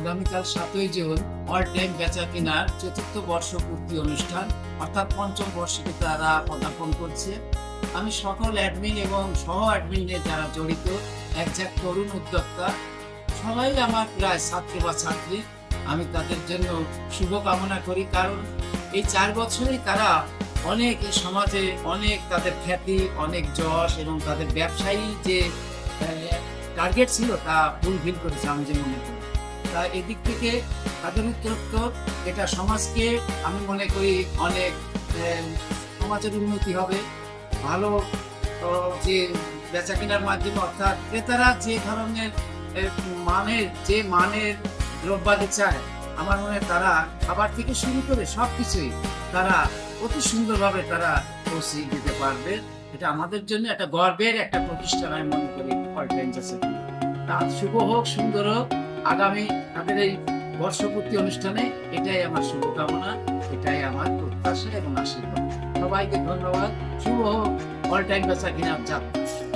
আগামীকাল সাতই June all time বেচা কেনার চতুর্থ বর্ষপূর্তি অনুষ্ঠান, অর্থাৎ পঞ্চম বর্ষকে তারা পদার্পণ করছে। আমি সকল অ্যাডমিন এবং সহ অ্যাডমিনে যারা জড়িত একজাক তরুণ উদ্যোক্তা। সবাই আমার প্রায় ছাত্র বা ছাত্রী। আমি তাদের জন্য শুভকামনা করি, কারণ এই চার বছরেই তারা অনেক সমাজে অনেক তাদের খ্যাতি, অনেক যশ এবং তাদের ব্যবসায়ী যে টার্গেট ছিল তা ফুলফিল করেছে আমি যে মনে করি। এদিক থেকে উত্তরোত্তর এটা সমাজকে আমি মনে করি অনেক সমাজের উন্নতি হবে। ভালো যে বেচা কেনার মাধ্যমে অর্থাৎ ক্রেতারা যে ধরনের মানের, যে মানের দ্রব্যাদি চায়, আমার মনে তারা খাবার থেকে শুরু করে সব কিছুই তারা অতি সুন্দরভাবে তারা পৌঁছে দিতে পারবে। এটা আমাদের জন্য একটা গর্বের একটা প্রতিষ্ঠান, আমি মনে করি শুভ হোক, সুন্দর হোক। আগামী তাদের এই বর্ষপূর্তি অনুষ্ঠানে এটাই আমার শুভকামনা, এটাই আমার প্রত্যাশা এবং আশীর্বাদ। সবাইকে ধন্যবাদ। শুভ অল টাইম বেচা কিনা যাত্রা।